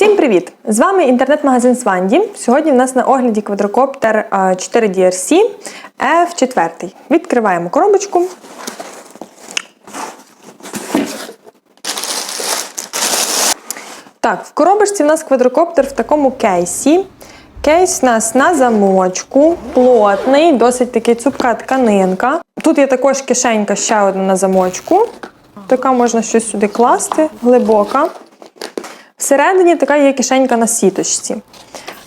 Всім привіт! З вами інтернет-магазин Сванді. Сьогодні в нас на огляді квадрокоптер а, 4 DRC F4. Відкриваємо коробочку. Так, в коробочці в нас квадрокоптер в такому кейсі. Кейс у нас на замочку, плотний, досить таки цупка тканинка. Тут є також кишенька ще одна на замочку. Така можна щось сюди класти, глибока. Всередині така є кишенька на сіточці.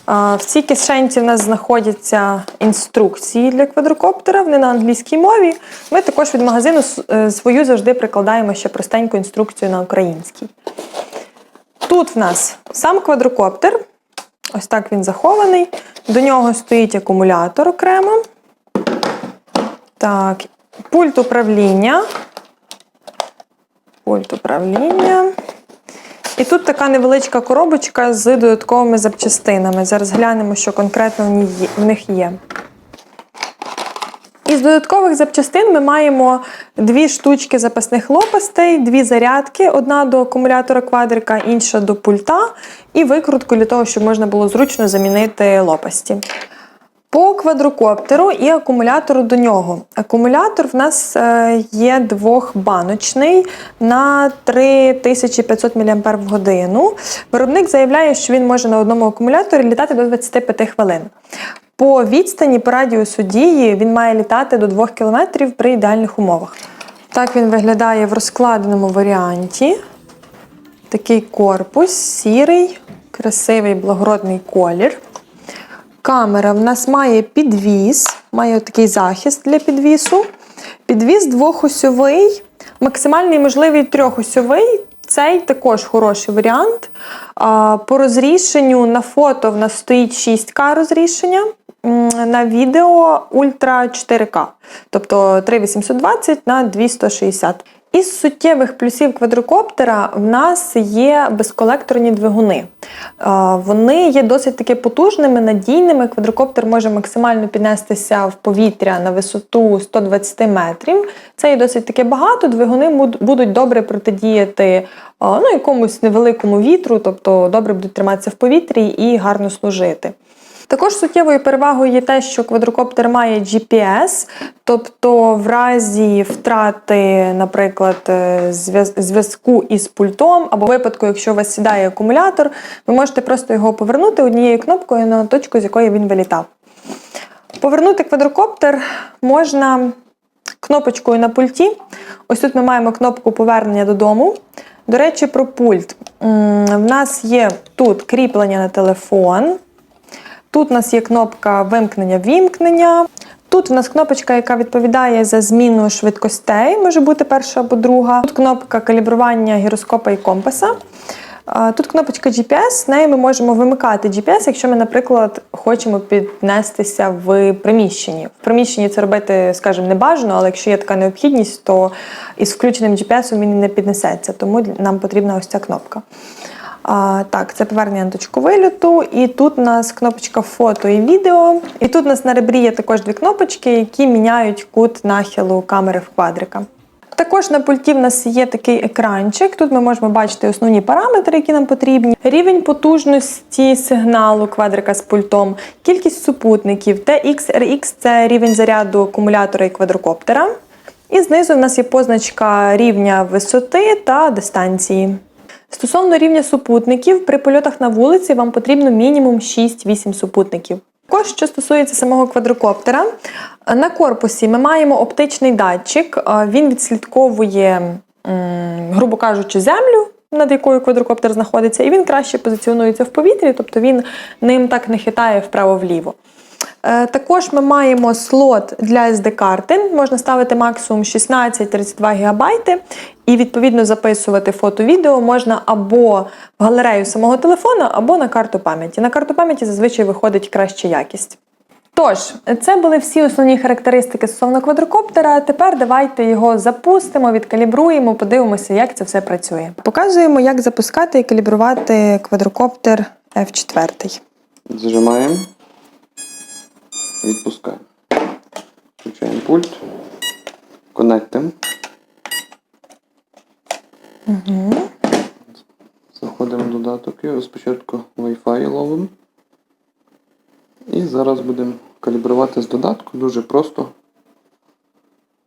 В цій кишенці в нас знаходяться інструкції для квадрокоптера, вони на англійській мові. Ми також від магазину е, свою завжди прикладаємо ще простеньку інструкцію на українській. Тут в нас сам квадрокоптер. Ось так він захований. До нього стоїть акумулятор окремо. Так, пульт управління. Пульт управління. І тут така невеличка коробочка з додатковими запчастинами. Зараз глянемо, що конкретно в них є. Із додаткових запчастин ми маємо дві штучки запасних лопастей, дві зарядки: одна до акумулятора квадрика, інша до пульта, і викрутку для того, щоб можна було зручно замінити лопасті. По квадрокоптеру і акумулятору до нього. Акумулятор в нас е, є двохбаночний на 3500 мАч. Виробник заявляє, що він може на одному акумуляторі літати до 25 хвилин. По відстані по радіусу дії він має літати до 2 км при ідеальних умовах. Так він виглядає в розкладеному варіанті. Такий корпус, сірий, красивий благородний колір. Камера в нас має підвіз, має такий захист для підвісу. Підвіз двохосьовий, максимальний можливий трьохосьовий. Цей також хороший варіант. По розрішенню на фото в нас стоїть 6К розрішення, на відео ультра 4К, тобто 3820 на 2160. Із суттєвих плюсів квадрокоптера в нас є безколекторні двигуни. Е, Вони є досить таки потужними, надійними. Квадрокоптер може максимально піднестися в повітря на висоту 120 метрів. Це є досить таки багато. Двигуни будуть добре протидіяти е, ну, якомусь невеликому вітру, тобто добре будуть триматися в повітрі і гарно служити. Також суттєвою перевагою є те, що квадрокоптер має GPS, тобто в разі втрати, наприклад, е, зв'язку із пультом, або випадку, якщо у вас сідає акумулятор, ви можете просто його повернути однією кнопкою на точку, з якої він вилітав. Повернути квадрокоптер можна кнопочкою на пульті. Ось тут ми маємо кнопку повернення додому. До речі, про пульт. В нас є тут кріплення на телефон. Тут у нас є кнопка вимкнення-вімкнення. Тут у нас кнопочка, яка відповідає за зміну швидкостей, може бути перша або друга. Тут кнопка калібрування гіроскопа і компаса. Тут кнопочка GPS, з нею ми можемо вимикати GPS, якщо ми, наприклад, хочемо піднестися в приміщенні. В приміщенні це робити, скажімо, не бажано, але якщо є така необхідність, то із включеним GPS він не піднесеться, тому нам потрібна ось ця кнопка. А, так, це повернення на точку вильоту. І тут у нас кнопочка фото і відео. І тут у нас на ребрі є також дві кнопочки, які міняють кут нахилу камери в квадрика. Також на пульті в нас є такий екранчик. Тут ми можемо бачити основні параметри, які нам потрібні. Рівень потужності сигналу квадрика з пультом, кількість супутників, TX, RX – це рівень заряду акумулятора і квадрокоптера. І знизу в нас є позначка рівня висоти та дистанції. Стосовно рівня супутників, при польотах на вулиці вам потрібно мінімум 6-8 супутників. Також, що стосується самого квадрокоптера, на корпусі ми маємо оптичний датчик. Е, Він відслідковує, грубо кажучи, землю, над якою квадрокоптер знаходиться, і він краще позиціонується в повітрі, тобто він ним так не хитає вправо-вліво. Е, Також ми маємо слот для SD-карти. Можна ставити максимум 16-32 ГБ і відповідно записувати фото-відео можна або в галерею самого телефона, або на карту пам'яті. На карту пам'яті зазвичай виходить краща якість. Тож, це були всі основні характеристики стосовно квадрокоптера. Тепер давайте його запустимо, відкалібруємо, подивимося, як це все працює. Показуємо, як запускати і калібрувати квадрокоптер F4. Зажимаємо. Відпускаємо. Включаємо пульт. Коннектимо. Заходимо в додаток і спочатку Wi-Fi ловимо. І зараз будемо калібрувати з додатку. Дуже просто,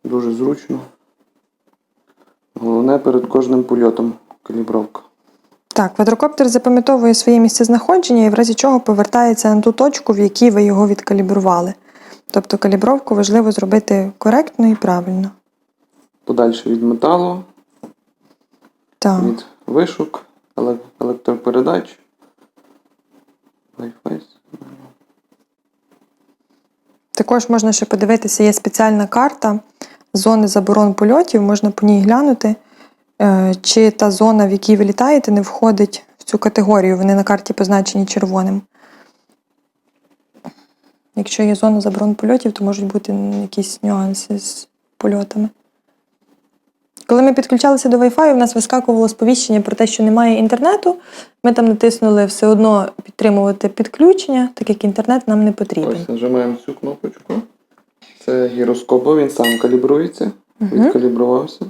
дуже зручно. Головне перед кожним польотом калібровка. Так, квадрокоптер запам'ятовує своє місце знаходження і в разі чого повертається на ту точку, в якій ви його відкалібрували. Тобто калібровку важливо зробити коректно і правильно. Подальше від металу, Так. від вишук, електропередач. Також можна ще подивитися, є спеціальна карта зони заборон польотів, можна по ній глянути, чи та зона, в якій ви літаєте, не входить в цю категорію. Вони на карті позначені червоним. Якщо є зона заборон польотів, то можуть бути якісь нюанси з польотами. Коли ми підключалися до Wi-Fi, у нас вискакувало сповіщення про те, що немає інтернету. Ми там натиснули все одно підтримувати підключення, так як інтернет нам не потрібен. Ось нажимаємо цю кнопочку. Це гіроскоп, він сам калібрується. Відкалібрувався.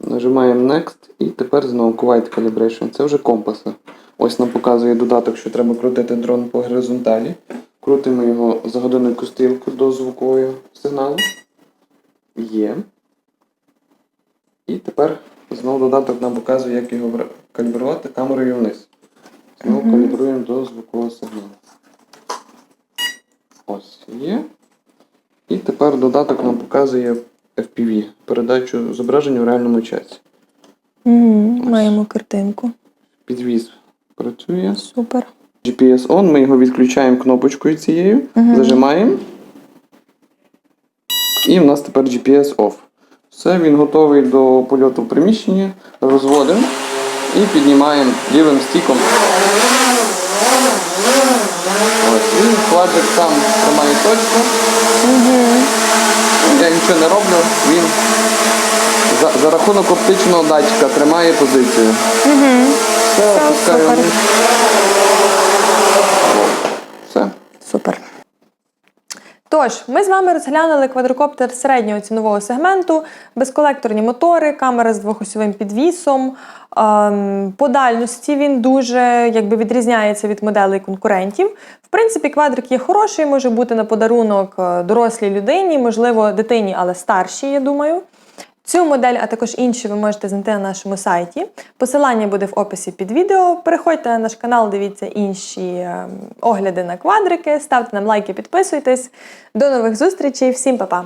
Нажимаємо Next і тепер знову Quiet Calibration. Це вже компаси. Ось нам показує додаток, що треба крутити дрон по горизонталі. Крутимо його за годиннику стрілку до звукового сигналу. Є. І тепер знову додаток нам показує, як його калібрувати камерою вниз. Знову Мгм. калібруємо до звукового сигналу. Ось є. І тепер додаток нам показує FPV, передачу зображення в реальному часі. Угу, маємо картинку. Підвіз працює. Супер. GPS on, ми його відключаємо кнопочкою цією, Мгм. зажимаємо. І в нас тепер GPS off. Все, він готовий до польоту в приміщенні. Розводимо і піднімаємо лівим стіком. Ось, і квадрик сам тримає точку. Я нічого не роблю, він за, за рахунок оптичного датчика тримає позицію. Угу. Все, Все, опускаю супер. вниз. Все. Супер. Тож, ми з вами розглянули квадрокоптер середнього цінового сегменту, безколекторні мотори, камера з двохосьовим підвісом. Ем, По дальності він дуже якби, відрізняється від моделей конкурентів. В принципі, квадрик є хороший, може бути на подарунок е, дорослій людині, можливо, дитині, але старшій, я думаю. Цю модель, а також інші ви можете знайти на нашому сайті. Посилання буде в описі під відео. Переходьте на наш канал, дивіться інші ем, огляди на квадрики, ставте нам лайки, підписуйтесь. До нових зустрічей, всім па-па!